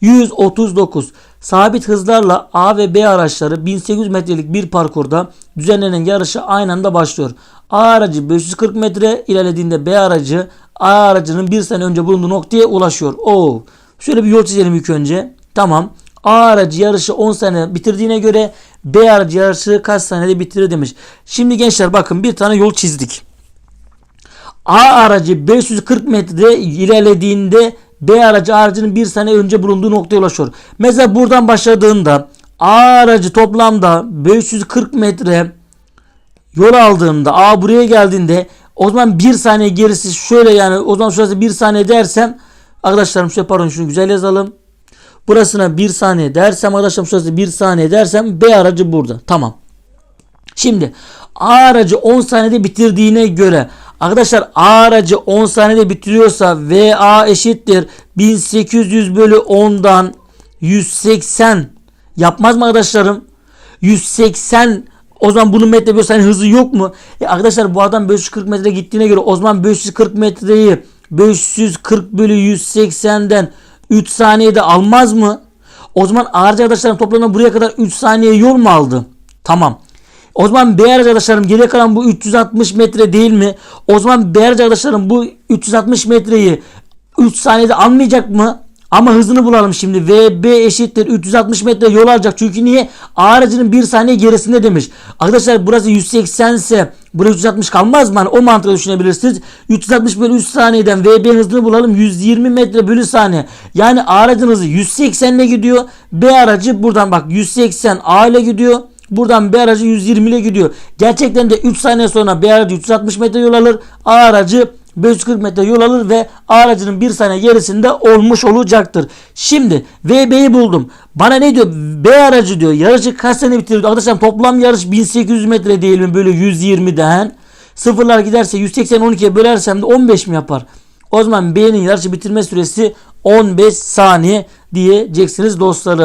139. Sabit hızlarla A ve B araçları 1800 metrelik bir parkurda düzenlenen yarışa aynı anda başlıyor. A aracı 540 metre ilerlediğinde B aracı A aracının bir sene önce bulunduğu noktaya ulaşıyor. Oo. Şöyle bir yol çizelim ilk önce. Tamam. A aracı yarışı 10 sene bitirdiğine göre B aracı yarışı kaç saniyede bitirir demiş. Şimdi gençler bakın bir tane yol çizdik. A aracı 540 metre ilerlediğinde B aracı aracının bir sene önce bulunduğu noktaya ulaşıyor. Mesela buradan başladığında A aracı toplamda 540 metre yol aldığında A buraya geldiğinde o zaman bir saniye gerisi şöyle yani o zaman şurası bir saniye dersem arkadaşlarım şöyle pardon şunu güzel yazalım. Burasına bir saniye dersem arkadaşlarım şurası bir saniye dersem B aracı burada. Tamam. Şimdi A aracı 10 saniyede bitirdiğine göre arkadaşlar A aracı 10 saniyede bitiriyorsa VA eşittir 1800 bölü 10'dan 180 yapmaz mı arkadaşlarım? 180 o zaman bunun metre bölü saniye hızı yok mu? E arkadaşlar bu adam 540 metre gittiğine göre o zaman 540 metreyi 540 bölü 180'den 3 saniyede almaz mı? O zaman ağırcı arkadaşlarım toplamda buraya kadar 3 saniye yol mu aldı? Tamam. O zaman B aracı arkadaşlarım geriye kalan bu 360 metre değil mi? O zaman B aracı arkadaşlarım bu 360 metreyi 3 saniyede almayacak mı? Ama hızını bulalım şimdi. VB eşittir 360 metre yol alacak. Çünkü niye? Aracının 1 saniye gerisinde demiş. Arkadaşlar burası 180 ise burası 360 kalmaz mı? Hani o mantıkla düşünebilirsiniz. 360 bölü 3 saniyeden VB hızını bulalım. 120 metre bölü saniye. Yani aracın hızı 180 ile gidiyor. B aracı buradan bak 180 A ile gidiyor. Buradan B aracı 120 ile gidiyor. Gerçekten de 3 saniye sonra B aracı 360 metre yol alır. A aracı 540 metre yol alır ve A aracının 1 saniye gerisinde olmuş olacaktır. Şimdi VB'yi buldum. Bana ne diyor? B aracı diyor. Yarışı kaç sene bitiriyor? Arkadaşlar toplam yarış 1800 metre değil mi? Böyle 120'den. Sıfırlar giderse 180 12'ye bölersem de 15 mi yapar? O zaman B'nin yarışı bitirme süresi 15 saniye diyeceksiniz dostlarım.